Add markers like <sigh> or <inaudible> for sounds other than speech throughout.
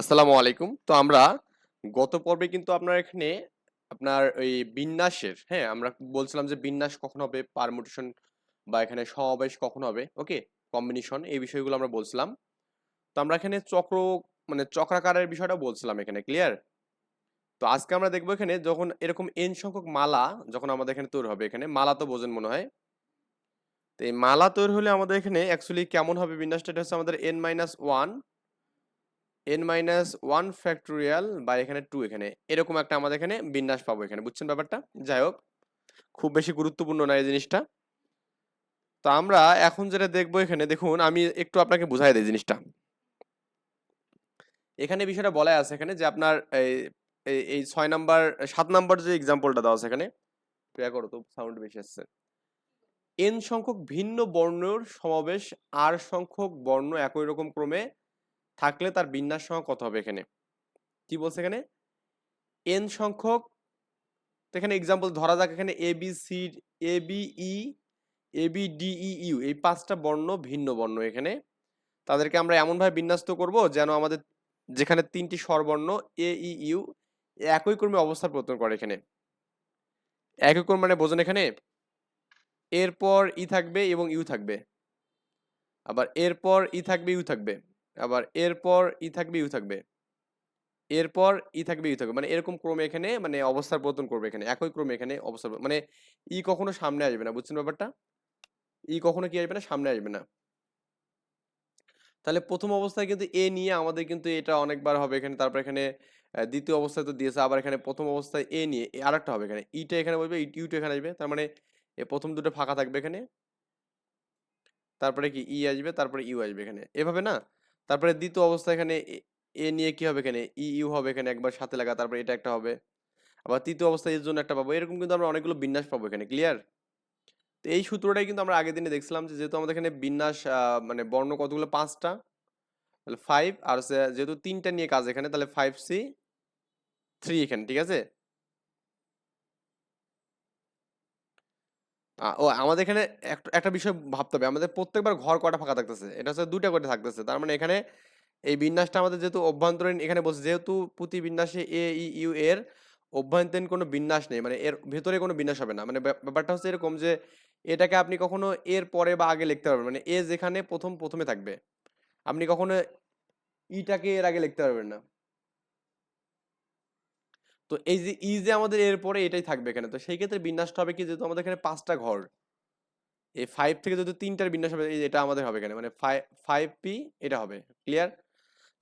আসসালামু আলাইকুম। তো আমরা গত পর্বে কিন্তু আপনার এখানে আপনার ওই বিন্যাসের হ্যাঁ আমরা বলছিলাম যে বিন্যাস কখন হবে পারমুটেশন বা এখানে সমাবেশ কখন হবে, ওকে? কম্বিনেশন এই বিষয়গুলো আমরা বলছিলাম। তো আমরা এখানে চক্র মানে চক্রাকারের বিষয়টা বলছিলাম এখানে ক্লিয়ার তো আজকে আমরা দেখব এখানে যখন এরকম এন সংখ্যক মালা যখন আমাদের এখানে তৈরি হবে, এখানে মালা তো বোঝেন মনে হয়। তো এই মালা তৈরি হলে আমাদের এখানে অ্যাকচুয়ালি কেমন হবে বিন্যাসটা? এটা হচ্ছে আমাদের N minus one N minus one factorial বা এখানে টু এখানে। এরকম একটা আমাদের এখানে বিন্যাস পাবো এখানে। বুঝছেন ব্যাপারটা? যাই হোক, খুব বেশি গুরুত্বপূর্ণ না এই জিনিসটা। তো আমরা এখন যেটা দেখব এখানে, দেখুন, আমি একটু আপনাকে বুঝাই দিই জিনিসটা। এখানে বিষয়টা বলা আছে এখানে যে আপনার এই ছয় নাম্বার, সাত নাম্বার যে এক্সাম্পলটা দেওয়া আছে এখানে করো তো সাউন্ড বেশি আসছে। এন সংখ্যক ভিন্ন বর্ণের সমাবেশ আর সংখ্যক বর্ণ একই রকম ক্রমে থাকলে তার বিন্যাস সহ কত হবে এখানে? কি বলছে এখানে? এন সংখ্যক এখানে এক্সাম্পল ধরা যাক, এখানে A B C A B E A B D E U এই পাঁচটা বর্ণ ভিন্ন বর্ণ এখানে। তাদেরকে আমরা এমনভাবে বিন্যস্ত করব যেন আমাদের যেখানে তিনটি স্বরবর্ণ এ ই ইউ একই ক্রমে অবস্থা প্রদান করে এখানে। একই ক্রম মানে বোঝেন এখানে? এরপর ই থাকবে এবং ইউ থাকবে। আবার এরপর ই থাকবে ইউ থাকবে। আবার এরপর ই থাকবে ইউ থাকবে। এরপর ই থাকবে ইউ থাকবে। মানে এরকম ক্রমে এখানে মানে অবস্থার পতন করবে এখানে। একই ক্রমে এখানে অবস্থা মানে ই কখনো সামনে আসবে না। বুঝছেন ব্যাপারটা? ই কখনো কি আসবে না, সামনে আসবে না। তাহলে প্রথম অবস্থায় কিন্তু এ নিয়ে আমাদের কিন্তু এটা অনেকবার হবে এখানে। তারপর এখানে দ্বিতীয় অবস্থায় তো দিয়েছে। আবার এখানে প্রথম অবস্থায় এ নিয়ে আর একটা হবে এখানে। ইটা এখানে বলবে ইউটা এখানে আসবে। তার মানে প্রথম দুটো ফাঁকা থাকবে এখানে। তারপরে কি, ই আসবে, তারপরে ইউ আসবে এখানে। এভাবে না? তারপরে দ্বিতীয় অবস্থা এখানে এ- নিয়ে কি হবে এখানে? ই, ইউ হবে এখানে একবার সাথে লাগা, তারপরে এটা একটা হবে। আবার তৃতীয় অবস্থায় এর জন্য একটা পাবো। এরকম কিন্তু আমরা অনেকগুলো বিন্যাস পাবো এখানে, ক্লিয়ার? তো এই সূত্রটাই কিন্তু আমরা আগের দিনে দেখছিলাম যে যেহেতু আমাদের এখানে বিন্যাস মানে বর্ণ কতগুলো? পাঁচটা। তাহলে ফাইভ আর যেহেতু তিনটা নিয়ে কাজ এখানে, তাহলে ফাইভ সি থ্রি এখানে, ঠিক আছে? ও আমাদের এখানে একটা একটা বিষয় ভাবতে হবে। আমাদের প্রত্যেকবার ঘর কটা ফাঁকা থাকতেছে? এটা হচ্ছে দুইটা করে থাকতেছে। তার মানে এখানে এই বিন্যাসটা আমাদের যেহেতু অভ্যন্তরীণ এখানে বলছে, যেহেতু প্রতি বিন্যাসে এ ই ইউ এর অভ্যন্তরীণ কোনো বিন্যাস নেই মানে এর ভেতরে কোনো বিন্যাস হবে না। মানে ব্যাপ- ব্যাপারটা হচ্ছে এরকম যে এটাকে আপনি কখনো এর পরে বা আগে লিখতে পারবেন মানে এ যেখানে প্রথম, প্রথমে থাকবে। আপনি কখনো ইটাকে এর আগে লিখতে পারবেন না। তো এই যে ই যে আমাদের এরপরে এটাই থাকবে এখানে। তো সেই ক্ষেত্রে বিন্যাসটা হবে কি? যেহেতু আমাদের এখানে পাঁচটা ঘর, এই ফাইভ থেকে যদি তিনটার বিন্যাস হবে, এই এটা আমাদের হবে এখানে। মানে ফাইভ পি এটা হবে ক্লিয়ার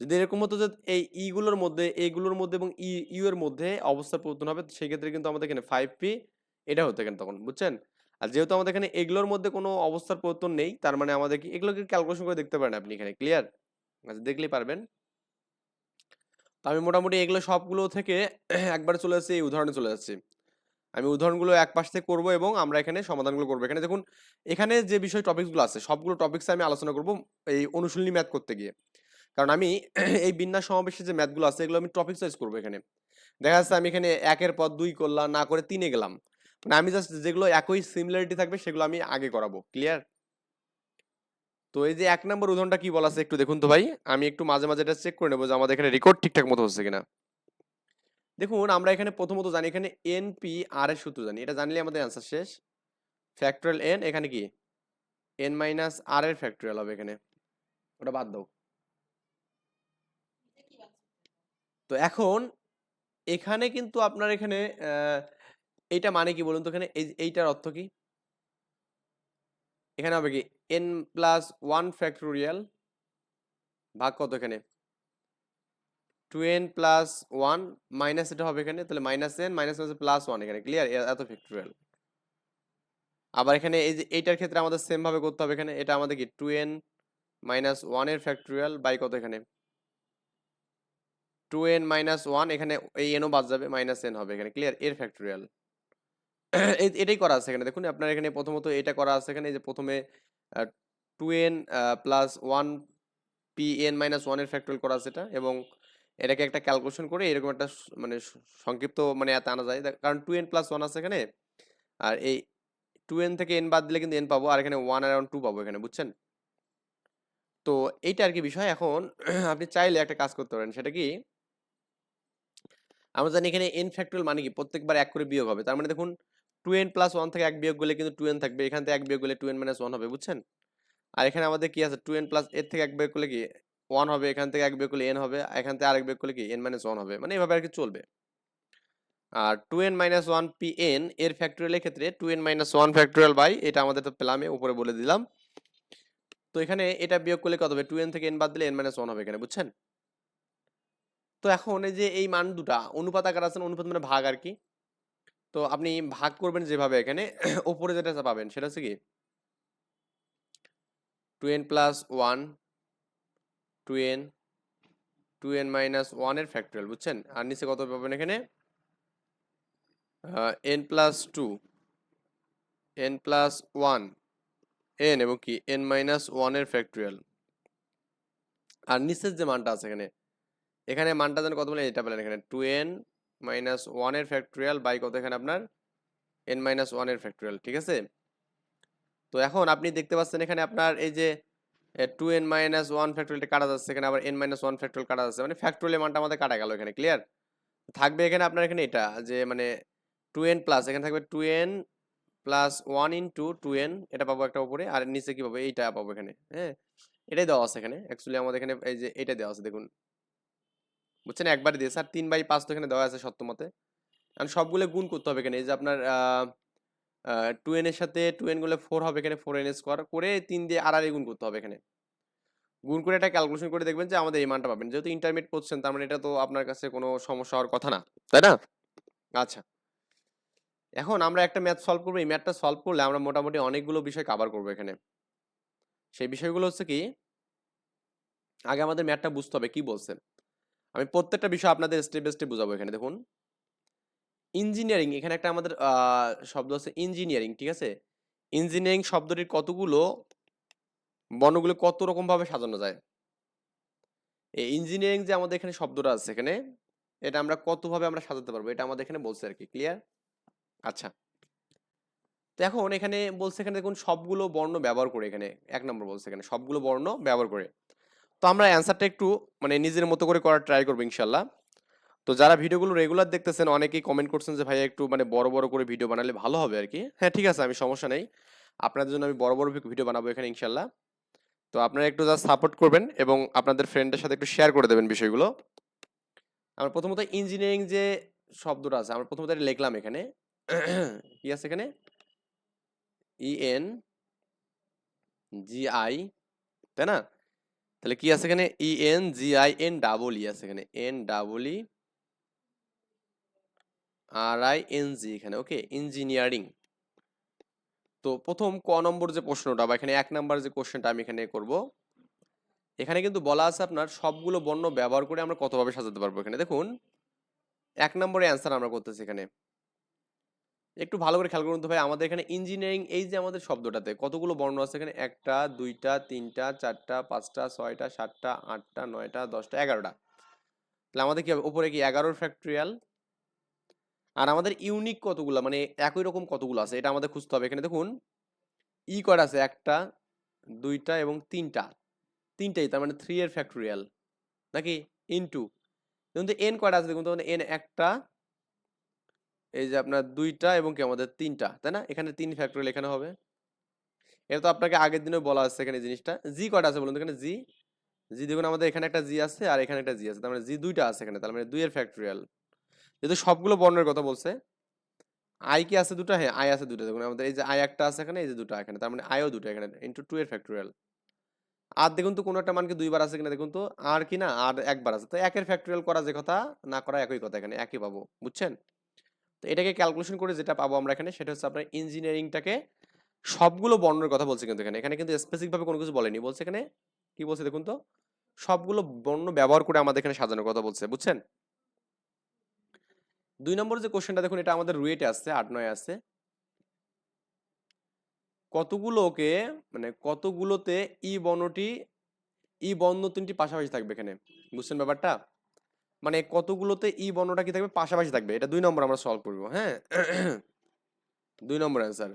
যদি এরকম হতো যে এই ইগুলোর মধ্যে এইগুলোর মধ্যে এবং ই ইউ এর মধ্যে অবস্থা পরিবর্তন হবে, সেই ক্ষেত্রে কিন্তু আমাদের এখানে ফাইভ পি এটা হতো এখানে তখন, বুঝছেন? আর যেহেতু আমাদের এখানে এগুলোর মধ্যে কোনো অবস্থার পরিবর্তন নেই, তার মানে আমাদের কি, এগুলোকে ক্যালকুলেশন করে দেখতে পারেন আপনি এখানে ক্লিয়ার আচ্ছা দেখলেই পারবেন। তো আমি মোটামুটি এগুলো সবগুলো থেকে একবার চলে যাচ্ছি, এই উদাহরণে চলে যাচ্ছি। আমি উদাহরণগুলো এক পাশ থেকে করব এবং আমরা এখানে সমাধানগুলো করব। এখানে দেখুন, এখানে যে বিষয় টপিকসগুলো আছে, সবগুলো টপিক্সে আমি আলোচনা করব এই অনুশীলনী ম্যাথ করতে গিয়ে। কারণ আমি <clears throat> এই বিন্যাস সমাবেশের যে ম্যাথগুলো আছে, এগুলো আমি টপিক ওয়াইজ করব এখানে। দেখা যাচ্ছে আমি এখানে একের পর দুই করলাম, না করে তিনে গেলাম। মানে আমি জাস্ট যেগুলো একই সিমিলারিটি থাকবে, সেগুলো আমি আগে করাবো। ক্লিয়ার তো এই যে এক নম্বর উদাহরণটা কি বলা আছে একটু দেখুন তো ভাই। আমি একটু মাঝে মাঝে এটা চেক করে নেব যে আমাদের এখানে রেকর্ড ঠিকঠাক মতো হচ্ছে কিনা। দেখুন, আমরা এখানে প্রথমত জানি, এখানে এন পি আর এর সূত্র জানি। এটা জানলে আমাদের অ্যান্সার শেষ। ফ্যাক্টরিয়াল এন এখানে কি? এন মাইনাস আর এর ফ্যাক্টরিয়াল হবে এখানে। ওটা বাদ দাও। তো এখন এখানে কিন্তু আপনার এখানে এইটা মানে কি বলুন তো এখানে? এই, এইটার অর্থ কি? এখানে হবে কি? এন প্লাস ওয়ান ফ্যাক্টোরিয়াল ভাগ কত এখানে? Two N plus one minus এটা হবে এখানে, তাহলে minus N minus plus one এখানে ক্লিয়ার এত ফ্যাক্টোরিয়াল আবার এখানে এই যে এইটার ক্ষেত্রে আমাদের সেম ভাবে করতে হবে এখানে, এটা আমাদের কি? টু এন মাইনাস ওয়ানের ফ্যাক্টোরিয়াল বাই কত এখানে? টু এন মাইনাস ওয়ান এখানে এই এনও বাদ যাবে মাইনাস এন হবে এখানে ক্লিয়ার এর ফ্যাক্টোরিয়াল এটাই করা আছে এখানে, দেখুন, আপনার এখানে প্রথমত এটা করা আছে এখানে যে প্রথমে two N plus one P N minus ওয়ানের ফ্যাক্টোরিয়াল করা আছে এটা, এবং এটাকে একটা ক্যালকুলেশন করে এরকম একটা মানে সংক্ষিপ্ত মানে এত আনা যায়। কারণ টু এন প্লাস ওয়ান আছে এখানে, আর এই টু এন থেকে এন বাদ দিলে কিন্তু এন পাবো, আর এখানে ওয়ান অ্যারাউন্ড টু পাবো এখানে, বুঝছেন? তো এইটা আর কি বিষয়। এখন <clears throat> আপনি চাইলে একটা কাজ করতে পারেন, সেটা কি, আমরা জানি এখানে এন ফ্যাক্টরিয়াল মানে কি, প্রত্যেকবার এক করে বিয়োগ হবে। তার মানে দেখুন টু এন প্লাস ওয়ান থেকে এক বিয়োগ করলে কিন্তু টু এন থাকবে। এখান থেকে এক বিয়োগ করলে টু এন মাইনাস ওয়ান হবে, বুঝছেন? আর এখানে আমাদের কি আছে? টু এন প্লাস এর থেকে এক বিয়োগ করলে কি? ওয়ান হবে, এখান থেকে এক বিয়োগ করলে এন হবে এখান থেকে আরেক বিয়োগ করলে কি? এন মাইনাস ওয়ান হবে। মানে এভাবে আর কি চলবে। আর two N minus one P N এর ফ্যাক্টোরিয়ালের ক্ষেত্রে two N minus one factorial by এটা আমাদের তো পেলামে উপরে বলে দিলাম। তো এখানে এটা বিয়োগ করলে কত হবে? টু এন থেকে এন বাদ দিলে এন মাইনাস ওয়ান হবে এখানে, বুঝছেন? তো এখন এই যে এই মান দুটা, অনুপাত আকার আছে অনুপাত মানে ভাগ আর কি? তো আপনি ভাগ করবেন যেভাবে এখানে, <clears throat> উপরে যেটা পাবেন সেটা হচ্ছে কি? Two N plus one, two N two N minus ওয়ানের ফ্যাক্টোরিয়াল, বুঝছেন? আর নিচে কত পাবেন এখানে? N plus two, N plus one, N এবং কি? এন মাইনাস ওয়ানের ফ্যাক্টোরিয়াল। আর নিচের যে মানটা আছে এখানে এখানে মানটা যেন কত বলে এটা পেলেন এখানে, টু এন মাইনাস ওয়ানের ফ্যাক্টোরিয়াল বাই কত এখানে আপনার? এন মাইনাস ওয়ানের ফ্যাক্টোরিয়াল ঠিক আছে? তো এখন আপনি দেখতে পাচ্ছেন এখানে আপনার এই যে টু এন মাইনাস ওয়ান ফ্যাক্টোরিয়ালটা কাটা যাচ্ছে, এখানে আবার এন মাইনাস ওয়ান ফ্যাক্টোরিয়াল কাটা যাচ্ছে মানে ফ্যাক্টোরিয়াল মানটা আমাদের কাটা গেল এখানে ক্লিয়ার থাকবে এখানে আপনার এখানে এটা, যে মানে টু এন প্লাস এখানে থাকবে two n plus one into two n এটা পাবো একটা উপরে, আর নিচে কি পাবো? এইটা পাবো এখানে হ্যাঁ? এটাই দেওয়া আছে এখানে অ্যাকচুয়ালি আমাদের এখানে এই যে এটা দেওয়া আছে, দেখুন। বুঝছেন? একবারে দিয়েছে। আর তিন বাই পাঁচ তো এখানে দেওয়া আছে সত্য মতে। কারণ সবগুলো গুণ করতে হবে এখানে। এই যে আপনার টু এন এর সাথে টু এনগুলো ফোর হবে এখানে ফোর এন স্কোয়ার করে তিন দিয়ে আর আর গুণ করতে হবে এখানে। গুণ করে এটা ক্যালকুলেশন করে দেখবেন যে আমাদের এই মানটা পাবেন। যেহেতু ইন্টারমিডিয়েট পড়ছেন তার মানে এটা তো আপনার কাছে কোনো সমস্যা হওয়ার কথা না। তাই না? আচ্ছা। এখন আমরা একটা ম্যাথ সলভ করব। এই ম্যাথটা সলভ করলে আমরা মোটামুটি অনেকগুলো বিষয় কভার করব এখানে। সেই বিষয়গুলো হচ্ছে কি, আগে আমাদের ম্যাথটা বুঝতে হবে। কি বলছে আমি প্রত্যেকটা বিষয় আপনাদের স্টেপ বাই স্টেপ বোঝাবো এখানে, দেখুন। ইঞ্জিনিয়ারিং এখানে একটা আমাদের শব্দ আছে ইঞ্জিনিয়ারিং ঠিক আছে? ইঞ্জিনিয়ারিং শব্দটির কতগুলো, বর্ণগুলো কত রকম ভাবে সাজানো যায়? এই ইঞ্জিনিয়ারিং যে আমাদের এখানে শব্দটা আছে এখানে, এটা আমরা কত ভাবে আমরা সাজাতে পারব, এটা আমাদের এখানে বলছে আর কি ক্লিয়ার আচ্ছা। তো এখন এখানে বলছে এখানে দেখুন সবগুলো বর্ণ ব্যবহার করে এখানে, এক নম্বর বলছে এখানে সবগুলো বর্ণ ব্যবহার করে। তো আমরা অ্যান্সারটা একটু মানে নিজের মতো করে করার ট্রাই করব ইনশাল্লাহ। তো যারা ভিডিওগুলো রেগুলার দেখতেছেন, অনেকেই কমেন্ট করছেন যে ভাই একটু মানে বড় বড় করে ভিডিও বানালে ভালো হবে আর কি হ্যাঁ ঠিক আছে, আমি সমস্যা নেই। আপনাদের জন্য আমি বড় বড় ভিডিও বানাবো এখানে ইনশাল্লাহ। তো আপনারা একটু যা সাপোর্ট করবেন এবং আপনাদের ফ্রেন্ডের সাথে একটু শেয়ার করে দেবেন বিষয়গুলো। আমরা প্রথমত ইঞ্জিনিয়ারিং যে শব্দটা আছে, আমরা প্রথমত লিখলাম এখানে। কি আছে এখানে? ই এন জি আই তাই না? তাহলে কি আছে এখানে? E N G I N double E আছে এখানে। N double E R I N G এখানে ওকে ইঞ্জিনিয়ারিং তো প্রথম ক নম্বর যে প্রশ্নটা বা এখানে এক নম্বর যে কোশ্চেনটা আমি এখানে করব, এখানে কিন্তু বলা আছে আপনার সবগুলো বর্ণ ব্যবহার করে আমরা কতভাবে সাজাতে পারব এখানে। দেখুন, এক নম্বরে অ্যান্সার আমরা করতেছি এখানে। একটু ভালো করে খেয়াল করুন তো ভাই, আমাদের এখানে ইঞ্জিনিয়ারিং এই যে আমাদের শব্দটাতে কতগুলো বর্ণ আছে? এখানে একটা, দুইটা, তিনটা, চারটা, পাঁচটা, ছয়টা, সাতটা, আটটা, নয়টা, দশটা, এগারোটা। তাহলে আমাদের কি হবে? উপরে কি এগারোর ফ্যাক্টরিয়াল আর আমাদের ইউনিক কতগুলো? মানে একই রকম কতগুলো আছে? এটা আমাদের খুঁজতে হবে। এখানে দেখুন ই কয়টা আছে? একটা, দুইটা এবং তিনটা। তিনটাই, তার মানে থ্রি এর ফ্যাক্টরিয়াল নাকি? দেখুন তো এন কয়টা আছে? দেখুন তো এন একটা এই যে আপনার দুইটা এবং কি আমাদের তিনটা, তাই না? এখানে তিন ফ্যাক্টরিয়াল এখানে হবে। এটা তো আপনাকে আগের দিনে বলা আছে এখানে জিনিসটা। জি কয়টা আছে বলুন এখানে? জি জি দেখুন আমাদের এখানে একটা জি আছে আর এখানে একটা জি আছে। তার মানে জি দুইটা আছে এখানে, তার মানে দুইয়ের ফ্যাক্টরিয়াল যেহেতু সবগুলো বর্ণের কথা বলছে আই কি আছে দুটো? হ্যাঁ আই আছে দুটো। দেখুন আমাদের এই যে আই একটা আছে এখানে, এই যে দুটো এখানে, তার মানে আইও দুটো এখানে ইন্টু টু এর ফ্যাক্টরিয়াল আর দেখুন তো কোনো একটা মানকে দুইবার আছে কিনা দেখুন তো? আর কি না? আর একবার আছে। তো একের ফ্যাক্টরিয়াল করা যে কথা, না করা একই কথা এখানে, একই পাবো। বুঝছেন? এটাকে ক্যালকুলেশন করে যেটা পাবো আমরা এখানে, সেটা হচ্ছে আপনার ইঞ্জিনিয়ারিংটাকে সবগুলো বর্ণের কথা বলছে কিন্তু এখানে। এখানে কিন্তু স্পেসিফিক ভাবে কোনো কিছু বলেনি। বলছে এখানে, কি বলছে দেখুন তো? সবগুলো বর্ণ ব্যবহার করে আমাদের এখানে সাজানোর কথা বলছে, বুঝছেন? দুই নম্বর যে কোশ্চেনটা দেখুন, এটা আমাদের রুয়েটে আসছে, আট নয় আছে কতগুলোকে মানে কতগুলোতে ই বর্ণটি, ই বর্ণ তিনটি পাশাপাশি থাকবে এখানে, বুঝছেন ব্যাপারটা? মানে কতগুলোতে ই বর্ণটা কি থাকবে? পাশাপাশি থাকবে। এটা দুই নম্বর আমরা সলভ করব হ্যাঁ? <clears throat> দুই নম্বর অ্যান্সার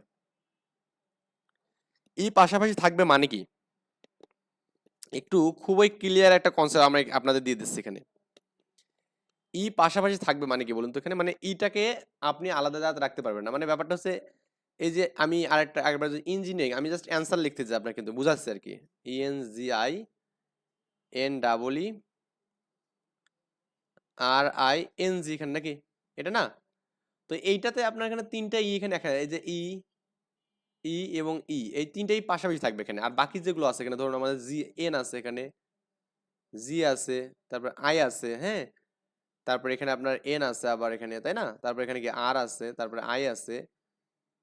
ই পাশাপাশি থাকবে মানে কি? একটু খুবই ক্লিয়ার একটা কনসেপ্ট আমরা আপনাদের দিয়ে দিচ্ছি এখানে। ই পাশাপাশি থাকবে মানে কি বলুন তো এখানে? মানে ইটাকে আপনি আলাদা আলাদা রাখতে পারবেন না। মানে ব্যাপারটা হচ্ছে, এই যে আমি আরেকটা একবার ইঞ্জিনিয়ারিং আমি জাস্ট অ্যান্সার লিখতে চাই আপনার কিন্তু, বুঝাচ্ছি আর কি। E N G I N double E R I N G এখানে নাকি? এটা না? তো এইটাতে আপনার এখানে তিনটা ই এখানে দেখা যায় যে ই ই এবং ই, এই তিনটাই পাশাপাশি থাকবে এখানে। আর বাকি যেগুলো আছে এখানে, ধরুন আমাদের জি, এন আছে এখানে, জি আছে, তারপর আই আছে হ্যাঁ? তারপর এখানে আপনার এন আছে আবার এখানে, তাই না? তারপর এখানে কি আর আছে, তারপরে আই আছে,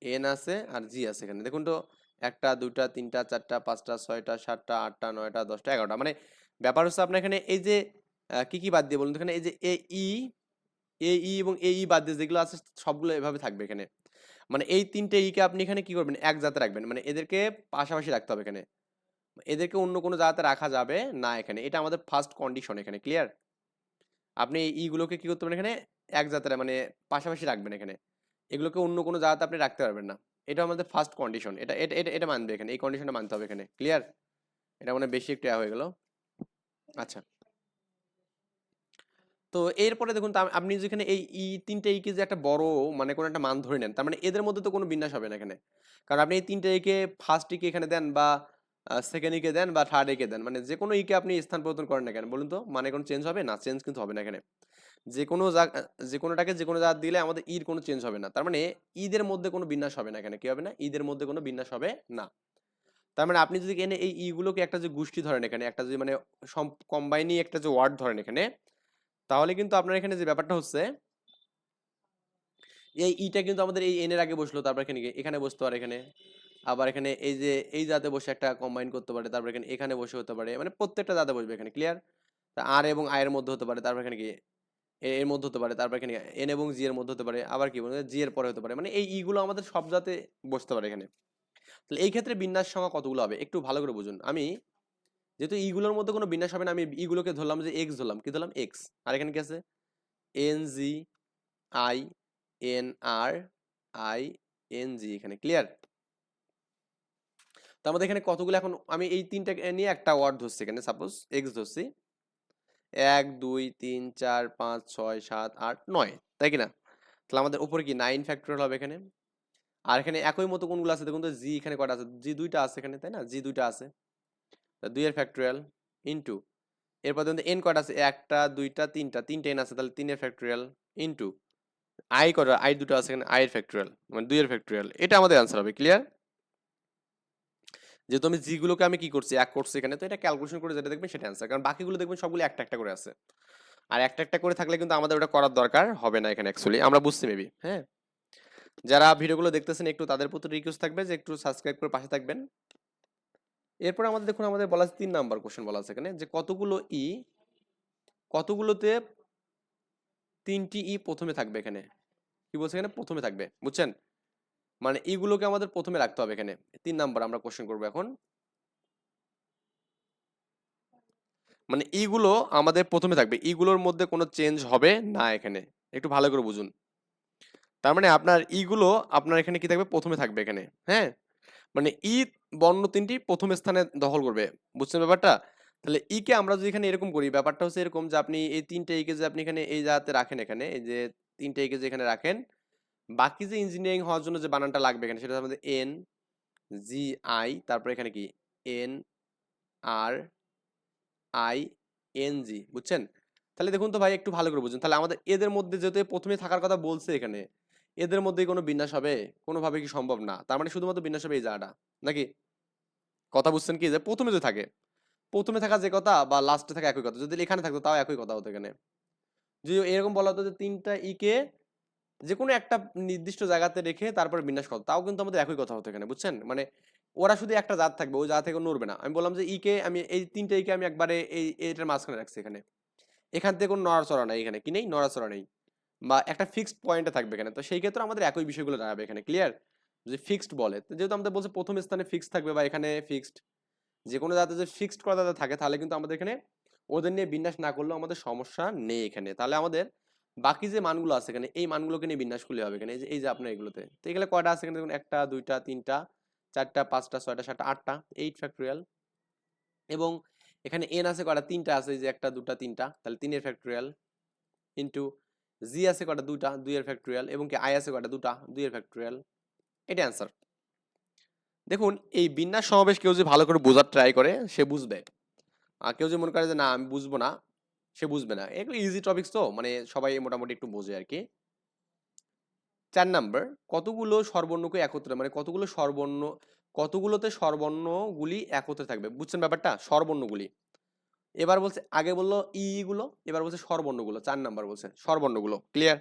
এন আছে আর জি আছে এখানে। দেখুন তো, একটা দুটা তিনটা, চারটা, পাঁচটা, ছয়টা, সাতটা, আটটা, নয়টা, দশটা, এগারোটা। মানে ব্যাপার হচ্ছে আপনার এখানে এই যে কি কি বাদ দিয়ে বলুন? এখানে এই যে এ, ই এ, ই এবং এ, ই বাদ দিয়ে যেগুলো আছে সবগুলো এভাবে থাকবে এখানে। মানে এই তিনটে ইকে আপনি এখানে কি করবেন? এক জাতে রাখবেন। মানে এদেরকে পাশাপাশি রাখতে হবে এখানে। এদেরকে অন্য কোনো জায়গাতে রাখা যাবে না এখানে। এটা আমাদের ফার্স্ট কন্ডিশন এখানে ক্লিয়ার আপনি এই ইগুলোকে কি করতে পারেন এখানে? এক জাতের মানে পাশাপাশি রাখবেন এখানে। এগুলোকে অন্য কোনো জায়গাতে আপনি রাখতে পারবেন না। এটা আমাদের ফার্স্ট কন্ডিশন এটা এটা এটা এটা মানবে এখানে। এই কন্ডিশনটা মানতে হবে এখানে। ক্লিয়ার এটা মানে বেশি একটু হয়ে গেল। আচ্ছা। তো এরপরে দেখুন আপনি যেখানে এই ই তিনটে ইকে যে একটা বড় মানে কোনো একটা মান ধরে নেন, তার মানে এদের মধ্যে তো কোনো বিন্যাস হবে না এখানে। কারণ আপনি এই তিনটে ইকে ফার্স্ট ইকে এখানে দেন বা সেকেন্ড ইকে দেন বা থার্ড ইকে দেন মানে যে কোনো ইকে আপনি স্থান পরিবর্তন করেন না কেন, বলুন তো মানে কোনো চেঞ্জ হবে না? চেঞ্জ কিন্তু হবে না এখানে। যে কোনো যে কোনোটাকে যে কোনো জায়গা দিলে আমাদের ইর কোনো চেঞ্জ হবে না, তার মানে ঈদের মধ্যে কোনো বিন্যাস হবে না এখানে, কি হবে না? ঈদের মধ্যে কোনো বিন্যাস হবে না। তার মানে আপনি যদি এনে এই ইগুলোকে একটা যে গোষ্ঠী ধরেন এখানে, একটা যে মানে কম্বাইনি একটা যে ওয়ার্ড ধরেন এখানে তাহলে কিন্তু আপনার এখানে যে ব্যাপারটা হচ্ছে এই ইটা কিন্তু আমাদের এই এন এর আগে বসল, তারপর এখানে এখানে বসতে পারে এখানে। আবার এখানে এই যে, এই জাতে বসে একটা কম্বাইন করতে পারে, তারপর এখানে এখানে বসে হতে পারে। মানে প্রত্যেকটা জাতে বসবে এখানে ক্লিয়ার আর এবং আই এর মধ্যে হতে পারে, তারপর এখানে কি এর মধ্যে হতে পারে, তারপর এখানে এন এবং জি এর মধ্যে হতে পারে, আবার কি বলব জি এর পরে হতে পারে। মানে এই ইগুলো আমাদের সব জাতে বসতে পারে এখানে। তাহলে এই ক্ষেত্রে বিন্যাস সংখ্যা কতগুলো হবে? একটু ভালো করে বুঝুন। আমি যেহেতু ইগুলোর মধ্যে কোনো বিন্যাস হবে না, আমি ইগুলোকে ধরলাম যে এক্স ধরলাম। কি ধরলাম? এক্স আর এখানে কি আছে? N G I N R I N G এখানে। ক্লিয়ার তো আমাদের এখানে কতগুলো এখন আমি এই তিনটা নিয়ে একটা ওয়ার্ড ধরছি এখানে সাপোজ এক্স ধরছি। এক, দুই, তিন, চার, পাঁচ, ছয়, সাত, আট, নয়। তাই কি না তাহলে আমাদের উপরে কি নাইন ফ্যাক্টরিয়াল হবে এখানে? আর এখানে একই মতো কোনগুলো আছে? দেখুন তো জি এখানে কটা আছে? জি দুইটা আছে এখানে, তাই না? জি দুইটা আছে। দুইয়ের ফ্যাক্টরিয়াল ইন্টু এরপর দেখুন এন কয়টা আছে? একটা, দুইটা, তিনটা তিনটা এন আছে, তাহলে তিনের ফ্যাক্টরিয়াল ইন্টু আই কয়টা? আই দুটো আছে এখানে আই এর ফ্যাক্টরিয়াল মানে দুইয়ের ফ্যাক্টরিয়াল এটা আমাদের আনসার হবে ক্লিয়ার যেহেতু আমি জিগুলোকে আমি কি করছি? এক করছি এখানে, তো এটা ক্যালকুলেশন করে যেটা দেখবেন সেটা অ্যান্সার কারণ বাকিগুলো দেখবেন সবগুলো একটা একটা করে আছে। আর একটা একটা করে থাকলে কিন্তু আমাদের ওটা করার দরকার হবে না এখানে অ্যাকচুয়ালি আমরা বুঝছি মেবি হ্যাঁ? যারা ভিডিওগুলো দেখতেছেন, একটু তাদের প্রতি রিকোয়েস্ট থাকবে যে একটু সাবস্ক্রাইব করে পাশে থাকবেন। এরপর আমাদের দেখুন, আমাদের বলা আছে তিন নাম্বার কোশ্চেন বলা আছে এখানে, যে কতগুলো ই, কতগুলোতে তিনটি ই প্রথমে থাকবে এখানে। কি বলছে এখানে? প্রথমে থাকবে, বুঝছেন? মানে ইগুলোকে আমাদের প্রথমে রাখতে হবে এখানে। তিন নাম্বার আমরা কোশ্চেন করব এখন। মানে ইগুলো আমাদের প্রথমে থাকবে, ইগুলোর মধ্যে কোনো চেঞ্জ হবে না এখানে। একটু ভালো করে বুঝুন। তার মানে আপনার ইগুলো আপনার এখানে কি থাকবে? প্রথমে থাকবে এখানে হ্যাঁ? মানে ই বর্ণ তিনটি প্রথম স্থানে দখল করবে। বুঝছেন ব্যাপারটা? তাহলে ই কে আমরা যদি এখানে এরকম করি, ব্যাপারটা হচ্ছে এরকম যে আপনি এই তিনটে ইকে যে আপনি এখানে এই জায়গাতে রাখেন এখানে, এই যে তিনটে ইকে যে এখানে রাখেন, বাকি যে ইঞ্জিনিয়ারিং হওয়ার জন্য যে বানানটা লাগবে এখানে, সেটা আমাদের এন জি আই তারপর এখানে কি? N R I N G বুঝছেন? তাহলে দেখুন তো ভাই, একটু ভালো করে বুঝুন। তাহলে আমাদের এদের মধ্যে যেহেতু প্রথমে থাকার কথা বলছে এখানে এদের মধ্যে কোনো বিন্যাস হবে? কোনোভাবে কি সম্ভব না? তার মানে শুধুমাত্র বিন্যাস হবে এই জায়গাটা? নাকি? কথা বুঝছেন কি? যে প্রথমে যে থাকে, প্রথমে থাকা যে কথা বা লাস্টে থাকা একই কথা। যদি এখানে থাকতো তাও একই কথা হতো এখানে। যদি এরকম বলা হতো যে তিনটা ইকে যে কোনো একটা নির্দিষ্ট জায়গাতে রেখে তারপর বিন্যাস করতো, তাও কিন্তু আমাদের একই কথা হতো এখানে, বুঝছেন? মানে ওরা শুধু একটা জাত থাকবে, ওই জাত থেকে নড়বে না। আমি বললাম যে ইকে আমি, এই তিনটা ইকে আমি একবারে এই, এটার মাঝখানে রাখছি এখানে। এখান থেকে কোনো নড়াচড়া নেই এখানে, কি নেই? নড়াচড়া নেই। বা একটা ফিক্সড পয়েন্টে থাকবে এখানে। তো সেই ক্ষেত্রে আমাদের একই বিষয়গুলো দাঁড়াবে এখানে ক্লিয়ার যে ফিক্সড বলে। যেহেতু আমাদের বলছে প্রথম স্থানে ফিক্সড থাকবে বা এখানে ফিক্সড যে কোনো জাতে যে ফিক্সড করা যাতে থাকে, তাহলে কিন্তু আমাদের এখানে ওদের নিয়ে বিন্যাস না করলেও আমাদের সমস্যা নেই এখানে। তাহলে আমাদের বাকি যে মানগুলো আছে এখানে, এই মানগুলোকে নিয়ে বিন্যাস করলে হবে এখানে। এই যে আপনার এগুলোতে। তো এগুলো কয়টা আছে এখানে? দেখুন, একটা, দুইটা, তিনটা, চারটা, পাঁচটা, ছয়টা, সাতটা, আটটা এইট ফ্যাক্টরিয়াল এবং এখানে এন আছে কটা তিনটা আছে যে একটা, দুটা, তিনটা। তাহলে তিনের ফ্যাক্টোরিয়াল ইন্টু জি আছে কটা দুটা দুইয়ের ফ্যাক্টোরিয়াল এবং কি আই আছে কটা দুটা দুইয়ের ফ্যাক্টোরিয়াল এটা অ্যান্সার দেখুন, এই বিন্যাস সমাবেশ কেউ যদি ভালো করে বোঝার ট্রাই করে, সে বুঝবে। আর কেউ যদি মনে করে যে, না, আমি বুঝব না, সে বুঝবে না। এগুলো ইজি টপিকস তো মানে সবাই মোটামুটি একটু বোঝে আর কি। চার নাম্বার, কতগুলো স্বরবর্ণকে একত্রে মানে কতগুলো স্বরবর্ণ, কতগুলোতে স্বরবর্ণগুলি একত্রে থাকবে? বুঝছেন ব্যাপারটা? স্বরবর্ণগুলি। এবার বলছে, আগে বলল ই গুলো, এবার বলছে স্বরবর্ণগুলো, চার নাম্বার বলছে স্বরবর্ণগুলো ক্লিয়ার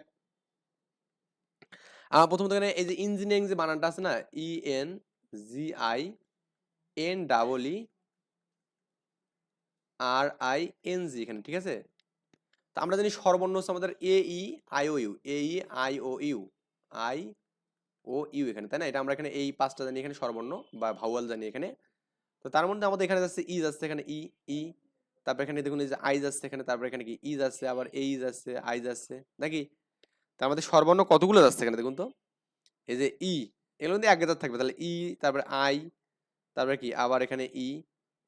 আমার প্রথমত এখানে এই যে ইঞ্জিনিয়ারিং যে বানানটা আছে না E N G I N double E R I N G এখানে, ঠিক আছে? তো আমরা জানি স্বরবর্ণ হচ্ছে আমাদের A E I O U A E I O U I O U এখানে, তাই না? এটা আমরা এখানে এই পাঁচটা জানি এখানে স্বরবর্ণ বা ভাওয়াল জানি এখানে। তো তার মধ্যে আমাদের এখানে যাচ্ছে ই যাচ্ছে এখানে ই ই তারপর এখানে দেখুন এই যে আই যাচ্ছে এখানে তারপর এখানে কি ই যাচ্ছে আবার এই যাচ্ছে আই যাচ্ছে নাকি? তার আমাদের স্বরবর্ণ কতগুলো যাচ্ছে এখানে দেখুন তো? এই যে ই এগুলো কিন্তু এক গেদার থাকবে। তাহলে ই তারপরে আই তারপরে কি? আবার এখানে ই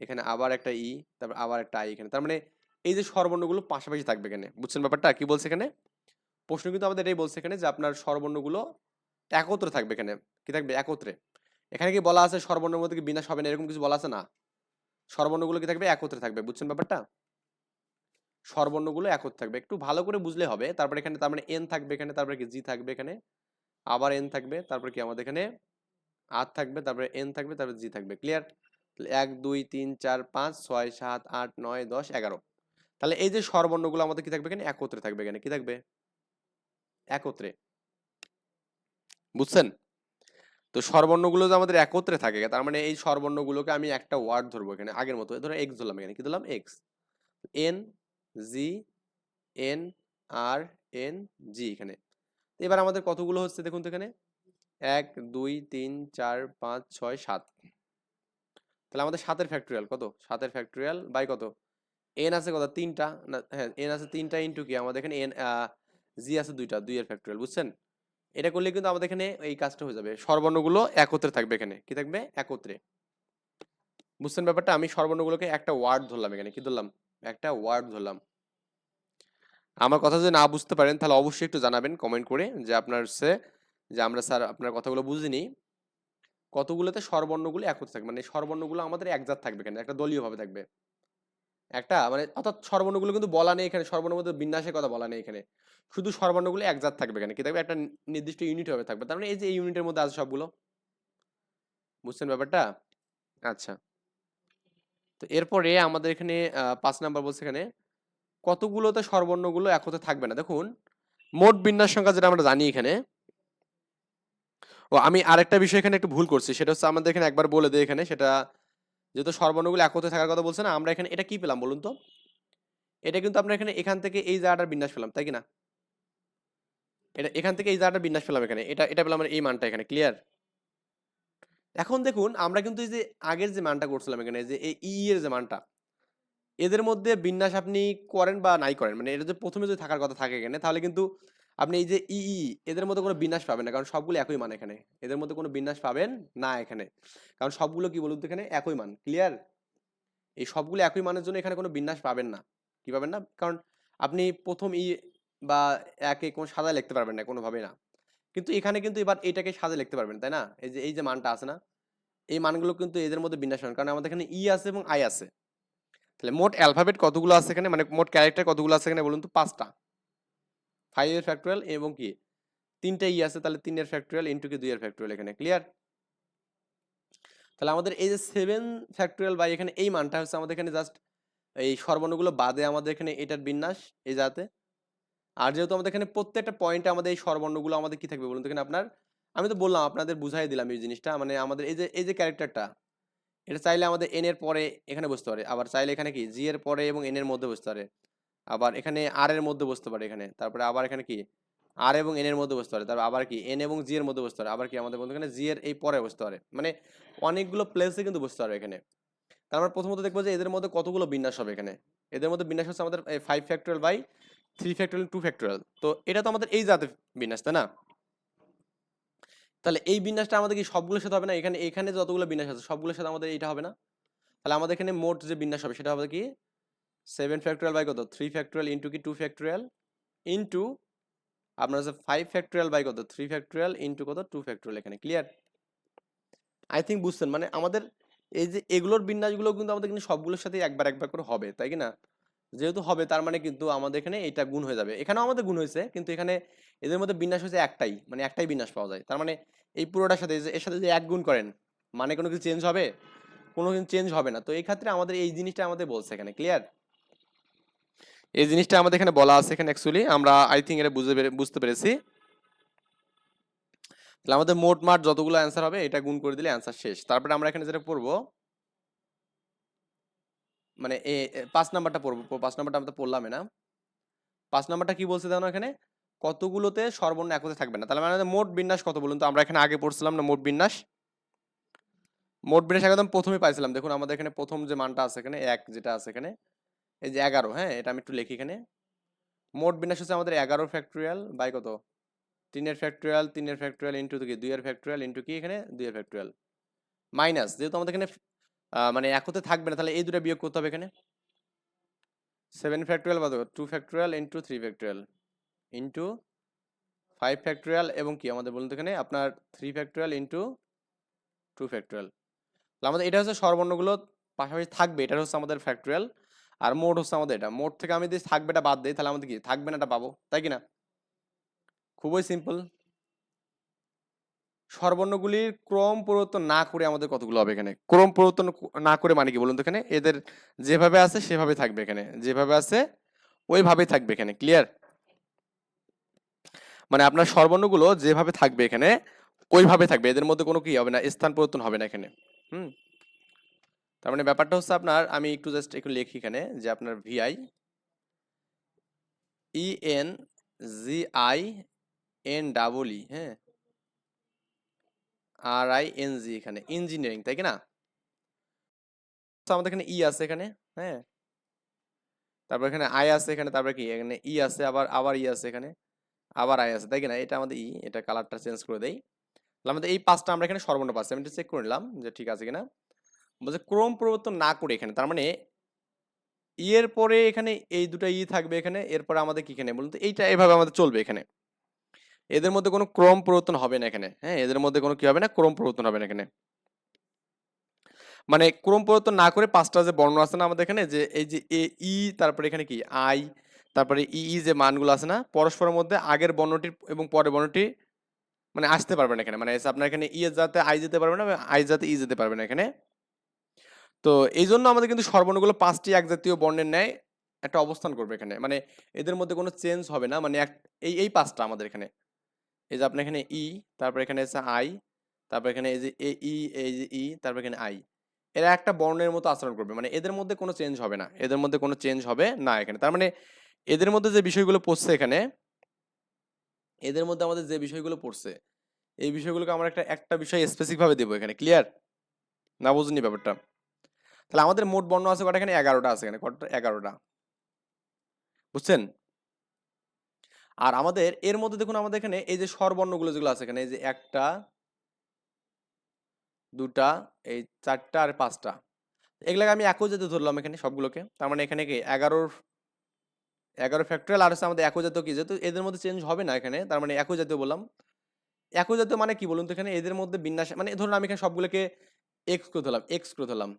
এখানে আবার একটা ই তারপর আবার একটা আই এখানে। তার মানে এই যে স্বরবর্ণগুলো পাশাপাশি থাকবে এখানে। বুঝছেন ব্যাপারটা? কি বলছে এখানে? প্রশ্ন কিন্তু আমাদের এটাই বলছে এখানে যে আপনার স্বরবর্ণগুলো একত্রে থাকবে এখানে। কি থাকবে? একত্রে। এখানে কি বলা আছে স্বরবর্ণের মধ্যে কি বিনাশ হবে না, এরকম কিছু বলা আছে না? স্বরবর্ণগুলো কি থাকবে? একত্রে থাকবে। বুঝছেন ব্যাপারটা? স্বরবর্ণগুলো একত্রে থাকবে। একটু ভালো করে বুঝলে হবে। তারপরে এখানে তার মানে এন থাকবে এখানে, তারপরে কি জি থাকবে এখানে, আবার এন থাকবে, তারপরে কি আমাদের এখানে আর থাকবে, তারপরে এন থাকবে, তারপরে জি থাকবে। ক্লিয়ার এক, দুই, তিন, চার, পাঁচ, ছয়, সাত, আট, নয়, দশ, এগারো। তাহলে এই যে স্বরবর্ণগুলো আমাদের কি থাকবে এখানে? একত্রে থাকবে এখানে। কি থাকবে? একত্রে। বুঝছেন? তো স্বরবর্ণগুলো যে আমাদের একত্রে থাকে, তার মানে এই স্বরবর্ণগুলোকে আমি একটা ওয়ার্ড ধরবো এখানে, আগের মতো। ধরো এক্স ধরলাম এখানে, কি ধরলাম? X N G N R N G এখানে। এবার আমাদের কতগুলো হচ্ছে দেখুন তো এখানে? এক, দুই, তিন, চার, পাঁচ, ছয়, সাত। তাহলে আমাদের সাতের ফ্যাক্টরিয়াল কত? সাতের ফ্যাক্টরিয়াল বাই কত? এন আছে কত? তিনটা। না হ্যাঁ এন আছে তিনটা ইন্টু কি? আমাদের এখানে এন জি আছে দুইটা, দুইয়ের ফ্যাক্টরিয়াল বুঝছেন? এটা করলে কিন্তু আমাদের এখানে এই কাজটা হয়ে যাবে। স্বরবর্ণগুলো একত্রে থাকবে এখানে। কি থাকবে? একত্রে। বুঝছেন ব্যাপারটা? আমি স্বরবর্ণগুলোকে একটা ওয়ার্ড ধরলাম এখানে। কি ধরলাম? একটা ওয়ার্ড ধরলাম। আমার কথা যদি না বুঝতে পারেন, তাহলে অবশ্যই একটু জানাবেন কমেন্ট করে যে আপনার সে, যে আমরা স্যার আপনার কথাগুলো বুঝিনি। কতগুলোতে স্বরবর্ণগুলো একত্রে থাকবে? মানে স্বরবর্ণগুলো আমাদের একজাত থাকবে এখানে, একটা দলীয়ভাবে থাকবে। একটা মানে অর্থাৎ স্বরবর্ণগুলো কিন্তু বলা নেই এখানে স্বরবর্ণের মধ্যে বিন্যাসের কথা বলা নেই এখানে। শুধু স্বরবর্ণগুলো একজাত থাকবে এখানে কি থাকবে একটা নির্দিষ্ট ইউনিট হবে থাকবে। তার মানে এই যে এই ইউনিটের মধ্যে আছে সবগুলো। বুঝছেন ব্যাপারটা? আচ্ছা। তো এরপরে আমাদের এখানে পাঁচ নাম্বার বলছে এখানে, কতগুলোতে স্বরবর্ণগুলো একত্রে থাকবে না? দেখুন, মোট বিন্যাস সংখ্যা যেটা আমরা জানি এখানে, ও আমি আরেকটা বিষয় এখানে একটু ভুল করছি, সেটা হচ্ছে আমাদের এখানে একবার বলে দেয় এখানে, সেটা যেহেতু স্বরবর্ণগুলো একত্রে থাকার কথা বলছে না, আমরা এখানে এটা কি পেলাম বলুন তো? এটা কিন্তু আমরা এখানে এখান থেকে এই জায়গাটার বিন্যাস পেলাম, তাই কি না? এটা এখান থেকে এই জায়গাটার বিন্যাস পেলাম এখানে, এটা এটা পেলাম এই মানটা এখানে ক্লিয়ার এখন দেখুন, আমরা কিন্তু এই যে আগের যে মানটা করছিলাম এখানে, যে এই ই এর যে মানটা, এদের মধ্যে বিন্যাস আপনি করেন বা নাই করেন মানে এটা যে প্রথমে যদি থাকার কথা থাকে এখানে, তাহলে কিন্তু আপনি এই যে ই এদের মধ্যে কোনো বিন্যাস পাবেন না। কারণ সবগুলো একই মান এখানে। এদের মধ্যে কোনো বিন্যাস পাবেন না এখানে। কারণ সবগুলো কি বলুন এখানে? একই মান। ক্লিয়ার? এই সবগুলো একই মানের জন্য এখানে কোনো বিন্যাস পাবেন না। কি পাবেন না? কারণ আপনি প্রথম ই বা একে কোনো সাদা লিখতে পারবেন না কোনোভাবেই না। কিন্তু এখানে কিন্তু এবার এটাকে সাজে লিখতে পারবেন, তাই না? এই যে এই যে মানটা আছে না? এই মানগুলো কিন্তু এদের মধ্যে বিন্যাস পাবেন কারণ আমাদের এখানে ই আছে এবং আই আছে। তাহলে মোট অ্যালফাবেট কতগুলো আছে এখানে? মানে মোট ক্যারেক্টার কতগুলো আছে এখানে বলুন তো? পাঁচটা। ফাইভের ফ্যাক্টোরিয়াল এবং কি? তিনটা ই আছে, তাহলে তিনের ফ্যাক্টোরিয়াল ইন্টু কি? দুইয়ের ফ্যাক্টোরিয়াল এখানে ক্লিয়ার তাহলে আমাদের এই যে সেভেন ফ্যাক্টোরিয়াল বা এখানে এই মানটা হচ্ছে আমাদের এখানে জাস্ট এই সর্বর্ণগুলো বাদে আমাদের এখানে এটার বিন্যাস, এই যাতে আর যেহেতু আমাদের এখানে প্রত্যেকটা পয়েন্টে আমাদের এই স্বরবর্ণগুলো আমাদের কি থাকবে বলুন এখানে আপনার? আমি তো বললাম আপনাদের বুঝাই দিলাম এই জিনিসটা মানে আমাদের এই যে এই যে ক্যারেক্টারটা এটা চাইলে আমাদের এন এর পরে এখানে বসতে পারে, আবার চাইলে এখানে কি? জি এর পরে এবং এন এর মধ্যে বসতে পারে। আবার এখানে আর এর মধ্যে বসতে পারে এখানে। তারপরে আবার এখানে কি? আর এবং এন এর মধ্যে বসতে পারে। তারপর আবার কি? এন এবং জি এর মধ্যে বসতে পারে। আবার কি? আমাদের বলতে এখানে জি এর এই পরে বসতে পারে। মানে অনেকগুলো প্লেসে কিন্তু বসতে পারে এখানে। তারপর প্রথমত দেখব যে এদের মধ্যে কতগুলো বিন্যাস হবে এখানে। এদের মধ্যে বিন্যাস হচ্ছে আমাদের five factorial by three factorial two factorial তো এটা তো আমাদের এই জাতের বিন্যাস, তাই না? তাহলে এই বিন্যাসটা আমাদের কি সবগুলোর সাথে হবে না? এখানে এখানে যতগুলো বিন্যাস আছে, সবগুলোর সাথে আমাদের এইটা হবে না? তাহলে আমাদের এখানে মোট যে বিন্যাস হবে, সেটা হবে কি? সেভেন ফ্যাক্টোরিয়াল বাই কত? থ্রি ফ্যাক্টোরিয়াল ইন্টু কি? টু ফ্যাক্টোরিয়াল ইন্টু আপনার হচ্ছে ফাইভ ফ্যাক্টোরিয়াল বাই কত? থ্রি ফ্যাক্টোরিয়াল ইন্টু কত? টু ফ্যাক্টোরিয়াল এখানে ক্লিয়ার আই থিঙ্ক বুঝছেন মানে আমাদের এই যে এগুলোর বিন্যাসগুলো কিন্তু আমাদের কিন্তু সবগুলোর সাথে একবার একবার করে হবে, তাই কি না? যেহেতু হবে, তার মানে কিন্তু আমাদের এখানে এটা গুণ হয়ে যাবে। এখানেও আমাদের গুণ হয়েছে, কিন্তু এখানে এদের মধ্যে বিন্যাস হয়েছে একটাই মানে একটাই বিন্যাস পাওয়া যায়। তার মানে এই পুরোটার সাথে এর সাথে যে এক গুণ করেন মানে কোনো কিছু চেঞ্জ হবে? কোনো কিছু চেঞ্জ হবে না। তো এই ক্ষেত্রে আমাদের এই জিনিসটা আমাদের বলছে এখানে ক্লিয়ার এই জিনিসটা আমাদের এখানে বলা আছে এখানে অ্যাকচুয়ালি আমরা আই থিঙ্ক এটা বুঝতে পেরে বুঝতে পেরেছি। তাহলে আমাদের মোট মাঠ যতগুলো অ্যান্সার হবে, এটা গুণ করে দিলে অ্যান্সার শেষ। তারপরে আমরা এখানে যেটা পড়ব মানে এ পাঁচ নাম্বারটা পড়ব। পাঁচ নাম্বারটা আমরা তো পড়লামই না। পাঁচ নাম্বারটা কি বলছে জানো এখানে? কতগুলোতে সর্বর্ণ একতে থাকবে না। তাহলে মানে মোট বিন্যাস কত বলুন তো? আমরা এখানে আগে পড়ছিলাম না মোট বিন্যাস। মোট বিন্যাস একদম প্রথমে পাইছিলাম। দেখুন, আমাদের এখানে প্রথম যে মানটা আছে এখানে, এক যেটা আছে এখানে এই যে এগারো হ্যাঁ? এটা আমি একটু লিখি এখানে। মোট বিন্যাস হচ্ছে আমাদের এগারো ফ্যাক্টোরিয়াল বাই কত? তিনের ফ্যাক্টোরিয়াল তিনের ফ্যাক্টোরিয়াল ইন্টু কি? দুইয়ের ফ্যাক্টোরিয়াল ইন্টু কি এখানে? দুইয়ের ফ্যাক্টোরিয়াল মাইনাস যেহেতু আমাদের এখানে মানে একতে থাকবে না, তাহলে এই দুটো বিয়োগ করতে হবে এখানে। সেভেন ফ্যাক্টোরিয়াল বা two factorial into three factorial into five factorial এবং কি? আমাদের বলুন এখানে, আপনার three factorial into two factorial আমাদের, এটা হচ্ছে সর্বর্ণগুলো পাশাপাশি থাকবে এটা হচ্ছে আমাদের ফ্যাক্টোরিয়াল আর মোট হচ্ছে আমাদের এটা। মোট থেকে আমি যদি থাকবেটা বাদ দিই, তাহলে আমাদের কি? থাকবে না এটা পাবো, তাই কি না খুবই সিম্পল সর্বর্ণগুলির ক্রম পরিবর্তন না করে আমাদের কতগুলো হবে এখানে? ক্রম পরিবর্তন না করে মানে কি বলুন তো এখানে? এদের যেভাবে আছে, সেভাবে থাকবে এখানে। যেভাবে আছে, ওইভাবেই থাকবে এখানে। ক্লিয়ার মানে আপনার সর্বর্ণগুলো যেভাবে থাকবে এখানে, ওইভাবে থাকবে। এদের মধ্যে কোনো কি হবে না? স্থান পরিবর্তন হবে না এখানে। হুম? তার মানে ব্যাপারটা হচ্ছে আপনার, আমি একটু জাস্ট একটু লিখি এখানে যে আপনার V I E N G I N double E হ্যাঁ? আর আই এন জি এখানে ইঞ্জিনিয়ারিং তাই কি না? আমাদের এখানে ই আছে এখানে হ্যাঁ? তারপর এখানে আই আছে এখানে, তারপরে কি? এখানে ই আছে, আবার আবার ই আছে এখানে, আবার আই আছে, তাই না? এটা আমাদের ই এটা কালারটা চেঞ্জ করে দেই। আমাদের এই পাঁচটা আমরা এখানে সর্বর্ণ পাচ্ছি। আমি চেক করে নিলাম যে ঠিক আছে কিনা। বলছে ক্রম পরিবর্তন না করে এখানে। তার মানে ইয়ের পরে এখানে এই দুটো ই থাকবে এখানে, এরপরে আমাদের কি এখানে? বলুন তো, এইটা এভাবে আমাদের চলবে এখানে। এদের মধ্যে কোনো ক্রম পরিবর্তন হবে না এখানে হ্যাঁ? এদের মধ্যে কোনো কি হবে না? ক্রম পরিবর্তন হবে না এখানে। মানে ক্রম পরিবর্তন না করে পাঁচটা যে বর্ণ আছে না আমাদের এখানে, যে এই যে এ, ই, তারপরে এখানে কি? আই, তারপরে ই ই যে মানগুলো আছে না, পরস্পরের মধ্যে আগের বর্ণটির এবং পরের বর্ণটি মানে আসতে পারবে না এখানে। মানে আপনার এখানে ই এর যাতে আই যেতে পারবে না আই যাতে ই যেতে পারবে না এখানে। তো এই জন্য আমাদের কিন্তু সর্বর্ণগুলো পাঁচটি এক জাতীয় বর্ণের ন্যায় একটা অবস্থান করবে এখানে। মানে এদের মধ্যে কোনো চেঞ্জ হবে না। মানে এক, এই এই পাঁচটা আমাদের এখানে। এই যে আপনার এখানে ই, তারপর এখানে আছে আই, তারপর এখানে এই যে এ, ই, এই যে ই, তারপর এখানে আই। এরা একটা বর্ণের মতো আচরণ করবে। মানে এদের মধ্যে কোনো চেঞ্জ হবে না। এদের মধ্যে কোনো চেঞ্জ হবে না এখানে। তার মানে এদের মধ্যে যে বিষয়গুলো পড়ছে এখানে, এদের মধ্যে আমাদের যে বিষয়গুলো পড়ছে, এই বিষয়গুলোকে আমরা একটা একটা বিষয় স্পেসিফিক ভাবে দেবো এখানে। ক্লিয়ার না বুঝনি ব্যাপারটা? তাহলে আমাদের মোট বর্ণ আছে কটা এখানে? এগারোটা আছে এখানে কটা এগারোটা। বুঝছেন? আর আমাদের, এর মধ্যে দেখুন আমাদের এখানে এই যে স্বরবর্ণগুলো যেগুলো আছে এখানে, এই যে একটা, দুটা, এই চারটা আর পাঁচটা। এগুলাকে আমি একই জাতীয় ধরলাম এখানে সবগুলোকে। তার মানে এখানে কি এগারোর, এগারো ফ্যাক্টরিয়াল আর হচ্ছে আমাদের একই জাতীয় কি? যেহেতু এদের মধ্যে চেঞ্জ হবে না এখানে, তার মানে একই জাতীয় বললাম। একই জাতীয় মানে কি বলুন তো এখানে? এদের মধ্যে বিন্যাস মানে ধরুন আমি এখানে সবগুলোকে এক্স করে ধরলাম এক্স করে ধরলাম।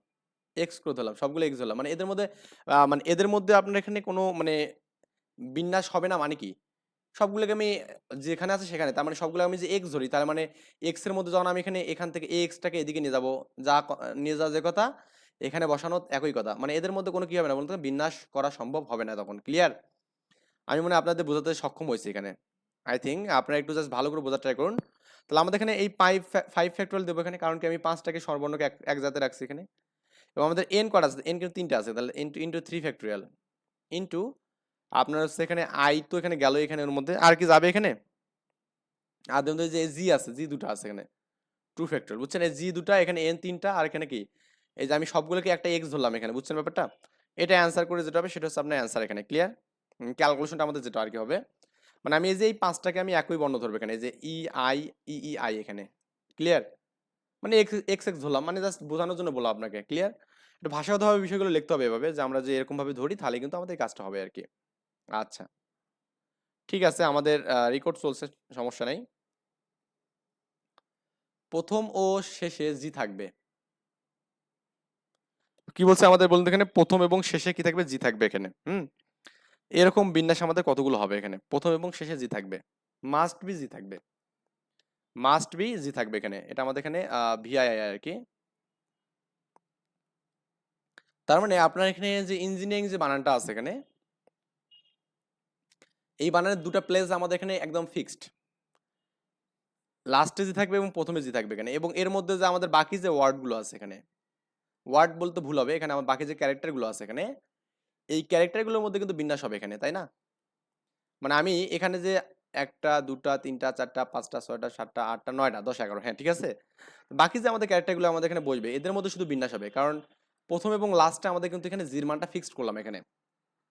এক্স করে ধরলাম সবগুলো এক্স ধরলাম মানে এদের মধ্যে মানে এদের মধ্যে আপনার এখানে কোনো মানে বিন্যাস হবে না মানে কি? সবগুলোকে আমি যেখানে আছে সেখানে। তার মানে সবগুলো আমি যে এক্স ধরি, তার মানে এক্সের মধ্যে যখন আমি এখানে, এখান থেকে এক্সটাকে এদিকে নিয়ে যাব, যা নিয়ে যাওয়া যে কথা, এখানে বসানো একই কথা। মানে এদের মধ্যে কোনো কি হবে না বলতে বিন্যাস করা সম্ভব হবে না তখন ক্লিয়ার আমি মনে আপনাদের বোঝাতে সক্ষম হয়েছি এখানে। আই থিঙ্ক আপনারা একটু জাস্ট ভালো করে বোঝার ট্রাই করুন। তাহলে আমাদের এখানে এই ফাইভ ফাইভ ফ্যাক্টরিয়াল দেবো এখানে, কারণ কি আমি পাঁচটাকে সর্বর্ণকে এক জাতে রাখছি এখানে। এবং আমাদের এন কটা আছে এন কিন্তু তিনটা আছে, তাহলে into into three factorial into আপনার হচ্ছে এখানে আই তো এখানে গেল, এখানে ওর মধ্যে। আর কি যাবে এখানে? আর দেখুন যে জি আছে জি দুটো আছে এখানে। টু ফ্যাক্টর বুঝছেন? এই জি দুটা, এখানে এন তিনটা, আর এখানে কি? এই যে আমি সবগুলোকে একটা এক্স ধরলাম এখানে, বুঝছেন ব্যাপারটা? এটা অ্যান্সার করে যেটা হবে, সেটা হচ্ছে আপনার অ্যান্সার এখানে ক্লিয়ার ক্যালকুলেশনটা আমাদের যেটা, আর কি হবে? মানে আমি এই যে এই পাঁচটাকে আমি একই বর্ণ ধরবো এখানে, এই যে ই আই ই আই এখানে ক্লিয়ার মানে এক্স এক্স ধরলাম। মানে জাস্ট বোঝানোর জন্য বললাম আপনাকে ক্লিয়ার একটু ভাষাগতভাবে বিষয়গুলো লিখতে হবে এভাবে, যে আমরা যে এরকমভাবে ধরি, তাহলে কিন্তু আমাদের কাজটা হবে আর কি আচ্ছা। ঠিক আছে, আমাদের রেকর্ড চলছে, সমস্যা নেই। প্রথম ও শেষে জি থাকবে। কি বলছে আমাদের বলুন এখানে? প্রথম এবং শেষে কি থাকবে? জি থাকবে এখানে, হুম? এরকম বিন্যাস আমাদের কতগুলো হবে এখানে? প্রথম এবং শেষে জি থাকবে। মাস্ট বি জি থাকবে। মাস্ট বি জি থাকবে এখানে। এটা আমাদের এখানে ভিআইআই আর কি তার মানে আপনার এখানে যে ইঞ্জিনিয়ারিং যে বানানটা আছে এখানে, এই বানানের দুটো প্লেস আমাদের এখানে একদম ফিক্সড লাস্টে জি থাকবে এবং প্রথমে জি থাকবে এখানে। এবং এর মধ্যে যে আমাদের বাকি যে ওয়ার্ডগুলো আছে এখানে, ওয়ার্ড বলতে ভুল হবে, এখানে আমার বাকি যে ক্যারেক্টারগুলো আছে এখানে, এই ক্যারেক্টারগুলোর মধ্যে কিন্তু বিন্যাস হবে এখানে, তাই না? মানে আমি এখানে যে একটা, দুটা, তিনটা, চারটা, পাঁচটা, ছয়টা, সাতটা, আটটা, নয়টা, দশ, এগারো হ্যাঁ ঠিক আছে? বাকি যে আমাদের ক্যারেক্টারগুলো আমাদের এখানে বসবে এদের মধ্যে শুধু বিন্যাস হবে। কারণ প্রথম এবং লাস্টে আমাদের কিন্তু এখানে জির মানটা ফিক্সড করলাম এখানে।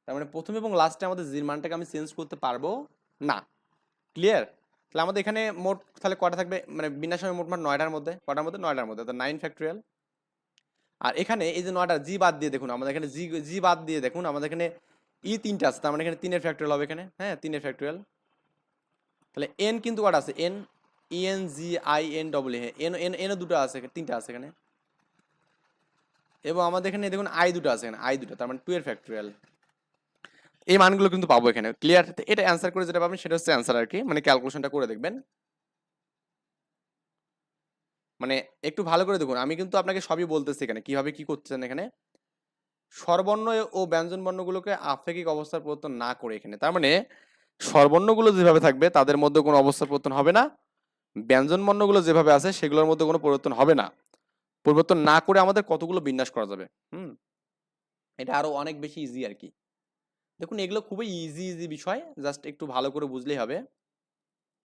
তার মানে প্রথম এবং লাস্টে আমাদের জির মানটাকে আমি চেঞ্জ করতে পারব না। ক্লিয়ার তাহলে আমাদের এখানে মোট তাহলে কটা থাকবে? মানে বিন্যাস হবে মোটমাট নয়টার মধ্যে, কটার মধ্যে? নয়টার মধ্যে তো নাইন ফ্যাক্টরিয়াল আর এখানে এই যে নয়টা জি বাদ দিয়ে দেখুন, আমাদের এখানে জি জি বাদ দিয়ে দেখুন, আমাদের এখানে ই তিনটা আছে, তার মানে এখানে তিনের ফ্যাক্টরিয়াল হবে এখানে হ্যাঁ তিনের ফ্যাক্টরিয়াল তাহলে এন কিন্তু কটা আছে? N E N G I N double A N N NO দুটো আছে, তিনটা আছে এখানে। এবং আমাদের এখানে দেখুন আই দুটো আছে এখানে আই দুটো, তার মানে টু এর ফ্যাক্টরিয়াল এই মানগুলো কিন্তু পাবো এখানে ক্লিয়ার এটা অ্যান্সার করে যেটা পাবেন সেটা হচ্ছে অ্যান্সার আর কি মানে ক্যালকুলেশনটা করে দেখবেন। মানে একটু ভালো করে দেখুন, আমি কিন্তু আপনাকে সবই বলতেছি এখানে, কীভাবে কি করতেছেন এখানে। স্বরবর্ণ ও ব্যঞ্জন বর্ণগুলোকে আপেক্ষিক অবস্থার পরিবর্তন না করে এখানে, তার মানে স্বরবর্ণগুলো যেভাবে থাকবে, তাদের মধ্যে কোনো অবস্থার পরিবর্তন হবে না। ব্যঞ্জন বর্ণগুলো যেভাবে আছে, সেগুলোর মধ্যে কোনো পরিবর্তন হবে না। পরিবর্তন না করে আমাদের কতগুলো বিন্যাস করা যাবে? হুম? এটা আরও অনেক বেশি ইজি আর কি। দেখুন, এগুলো খুবই ইজি ইজি বিষয়। জাস্ট একটু ভালো করে বুঝলেই হবে।